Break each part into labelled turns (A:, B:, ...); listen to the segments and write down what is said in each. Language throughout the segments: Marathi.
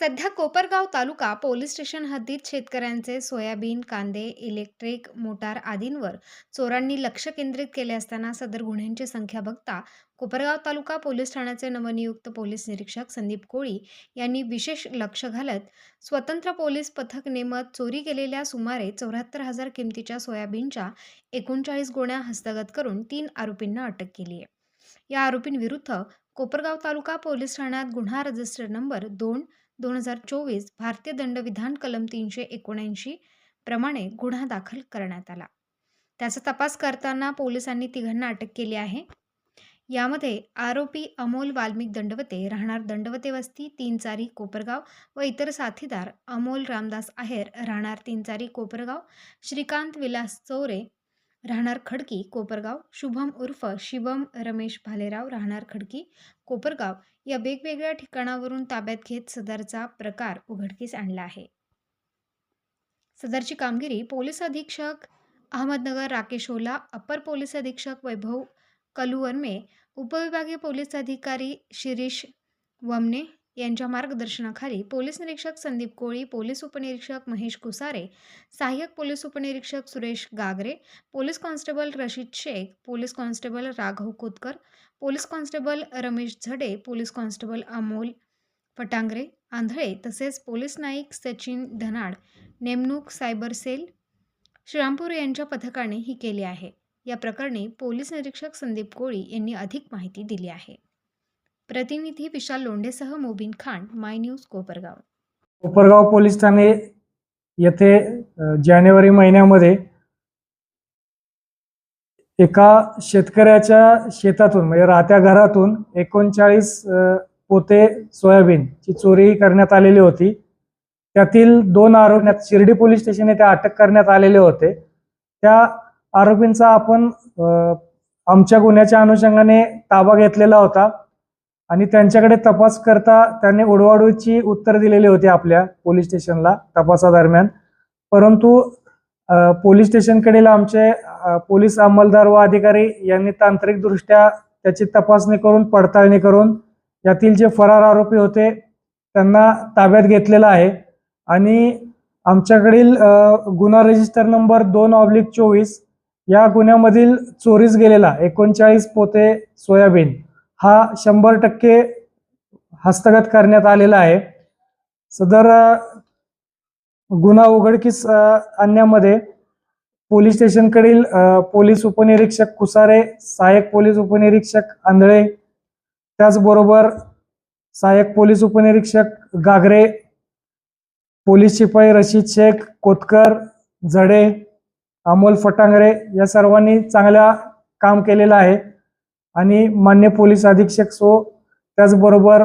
A: सध्या कोपरगाव तालुका पोलीस स्टेशन हद्दीत शेतकऱ्यांचे सोयाबीन कांदे इलेक्ट्रिक मोटार आदींवर चोरांनी लक्ष केंद्रित केले असताना सदर गुन्ह्यांची संख्या बघता कोपरगाव तालुका पोलीस ठाण्याचे नवनियुक्त पोलीस निरीक्षक संदीप कोळी यांनी विशेष लक्ष घालत स्वतंत्र पोलीस पथक नेमत चोरी केलेल्या सुमारे चौऱ्याहत्तर हजार किमतीच्या सोयाबीनच्या एकोणचाळीस गोण्या हस्तगत करून तीन आरोपींना अटक केली आहे. या आरोपींविरुद्ध कोपरगाव तालुका पोलीस ठाण्यात गुन्हा रजिस्टर नंबर दोन दोन हजार चोवीस भारतीय दंडविधान कलम तीनशे एकोणऐंशी प्रमाणे गुन्हा दाखल करण्यात आला. त्याचा तपास करताना पोलिसांनी तिघांना अटक केली आहे. यामध्ये आरोपी अमोल वाल्मिक दंडवते राहणार दंडवते वस्ती तीन चारी कोपरगाव व इतर साथीदार अमोल रामदास आहेर राहणार तीन चारी कोपरगाव श्रीकांत विलास चौरे राहणार खडकी कोपरगाव. शुभम उर्फ शिवम रमेश भालेराव राहणार खडकी कोपरगाव. या वेगवेगळ्या ठिकाणावरून ताब्यात घेत सदरचा प्रकार उघडकीस आणला आहे. सदरची कामगिरी पोलीस अधीक्षक अहमदनगर राकेश ओला अप्पर पोलीस अधीक्षक वैभव कलुवर्मे उपविभागीय पोलीस अधिकारी शिरीष वमने यांच्या मार्गदर्शनाखाली पोलीस निरीक्षक संदीप कोळी पोलीस उपनिरीक्षक महेश कुसारे सहाय्यक पोलीस उपनिरीक्षक सुरेश गागरे police constable Rashid Shaikh police constable Raghav Kotkar police constable Ramesh Zade police constable Amol Phatangare Andhale तसेच पोलीस नाईक सचिन धनाड नेमणूक सायबर सेल श्रीरामपूर यांच्या पथकाने ही केली आहे. या प्रकरणी पोलीस निरीक्षक संदीप कोळी यांनी अधिक माहिती दिली आहे. प्रतिनिधी विशाल लोंढेसह Mobin Khan my news Kopargaon.
B: Kopargaon police ठाणे येथे जानेवारी महिन्यामध्ये एका शेतकऱ्याच्या शेतातून म्हणजे राहत्या घरातून एकोणचाळीस पोते पोते सोयाबीनची चोरी करण्यात आलेली होती. त्यातील दोन आरोपण्यात शिर्डी पोलीस स्टेशन येथे अटक करण्यात आलेले होते. त्या आरोपींचा आपण आमच्या गुन्ह्याच्या अनुषंगाने ताबा घेतलेला होता. आणि त्यांच्याकडे तपास करता त्यांनी उडवाडूची उत्तर दिलेली होती आपल्या पोलीस स्टेशनला तपासादरम्यान परंतु पोलीस स्टेशनकडील आमचे पोलीस अंमलदार व अधिकारी यांनी तांत्रिकदृष्ट्या त्याची तपासणी करून पडताळणी करून यातील जे फरार आरोपी होते त्यांना ताब्यात घेतलेलं आहे. आणि आमच्याकडील गुन्हा रजिस्टर नंबर दोन ऑब्लिक चोवीस या गुन्ह्यामधील चोरीस गेलेला एकोणचाळीस पोते सोयाबीन हा शंभर टक्के हस्तगत करण्यात आलेला आहे. सदर गुन्हा उघडकीस आणण्यामध्ये पोलीस स्टेशनकडील पोलीस उपनिरीक्षक कुसारे सहाय्यक पोलीस उपनिरीक्षक आंधळे त्याचबरोबर सहाय्यक पोलीस उपनिरीक्षक गागरे पोलीस शिपाई रशीद शेख कोतकर झडे अमोल फटांगरे या सर्वांनी चांगल्या काम केलेलं आहे. आणि मान्य पोलीस अधीक्षक सो त्याचबरोबर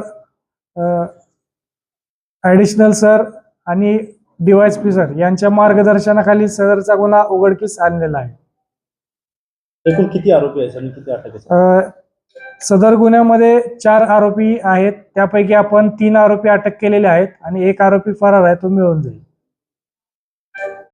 B: ॲडिशनल सर आणि डीवायएसपी सर यांच्या मार्गदर्शनाखाली सदरचा गुन्हा उघडकीस आणलेला आहे.
C: एकूण किती आरोपी आहेत आणि किती अटक आहेत?
B: अ, सदर गुन्ह्यामध्ये चार आरोपी आहेत. त्यापैकी आपण तीन आरोपी अटक केलेले आहेत आणि एक आरोपी फरार आहे तो मिळून जाईल.